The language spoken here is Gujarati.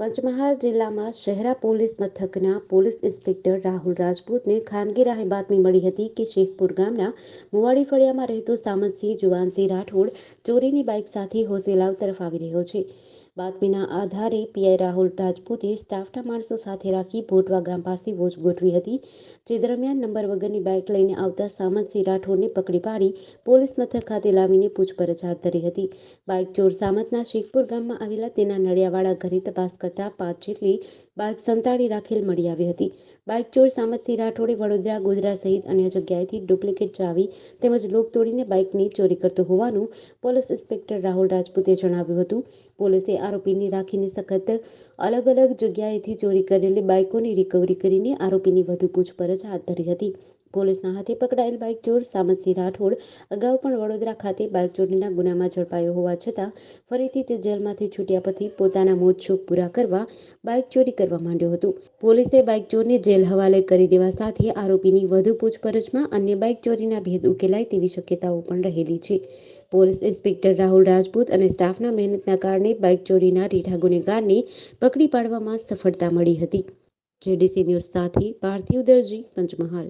પંચમહાલ જિલ્લામાં શહેરા પોલીસ મથકના પોલીસ ઇન્સ્પેક્ટર રાહુલ રાજપૂતને ખાનગી રાહે બાતમી મળી હતી કે શેખપુર ગામના મુવાડી ફળિયામાં રહેતો સામંતસિંહ જુવાનસિંહ રાઠોડ ચોરીની બાઇક સાથે હોસેલાવ તરફ આવી રહ્યો છે. બાતમીના આધારે પીઆઈ રાહુલ રાજપૂતે સ્ટાફના માણસો સાથે રાખી ભોટવા ગામ પાસે વોચ ગોઠવી હતી, જે દરમિયાન નંબર વગરની બાઇક લઈને આવતા સામંતસિંહ રાઠોડને પકડી પાડી પોલીસ મથક ખાતે લાવીને પૂછપરછ હાથ ધરી હતી. બાઇક ચોર સામતના શેખપુર ગામમાં આવેલા તેના નડિયાવાળા ઘરે તપાસ કરતા પાંચ જેટલી બાઇક સંતાડી રાખેલ મળી આવી હતી. બાઇક ચોર સામંતસિંહ રાઠોડે વડોદરા, ગોધરા સહિત અન્ય જગ્યાએથી ડુપ્લિકેટ ચાવી તેમજ લોક તોડીને બાઇકની ચોરી કરતો હોવાનું પોલીસ ઇન્સ્પેક્ટર રાહુલ રાજપૂતે જણાવ્યું હતું. પોલીસે આરોપીની રાખીને સખત અલગ અલગ જગ્યાએથી ચોરી કરેલી બાઇકોની રિકવરી કરીને આરોપીની વધુ પૂછપરછ હાથ ધરી હતી. પોલીસના હાથે પકડાયેલ બાઇક ચોર સામતસિંહ રાઠોડ અગાઉ પણ વડોદરા ખાતે બાઇક ચોરીના ગુનામાં ઝડપાયો હોવા છતાં ફરીથી તે જેલમાંથી છૂટ્યા પછી પોતાના મોજશોખ પૂરા કરવા બાઇક ચોરી કરવા માંડ્યો હતો. પોલીસે બાઇક ચોરને જેલ હવાલે કરી દેવા સાથે આરોપીની વધુ પૂછપરછમાં અન્ય બાઇક ચોરીના ભેદ ઉકેલાય તેવી શક્યતાઓ પણ રહેલી છે. પોલીસ ઇન્સ્પેક્ટર રાહુલ રાજપૂત અને સ્ટાફના મહેનતના કારણે બાઇક ચોરીના રીઢા ગુનેગારને પકડી પાડવામાં સફળતા મળી હતી. જેડીસી ન્યૂઝ સાથે પાર્થિવ દરજી, પંચમહાલ.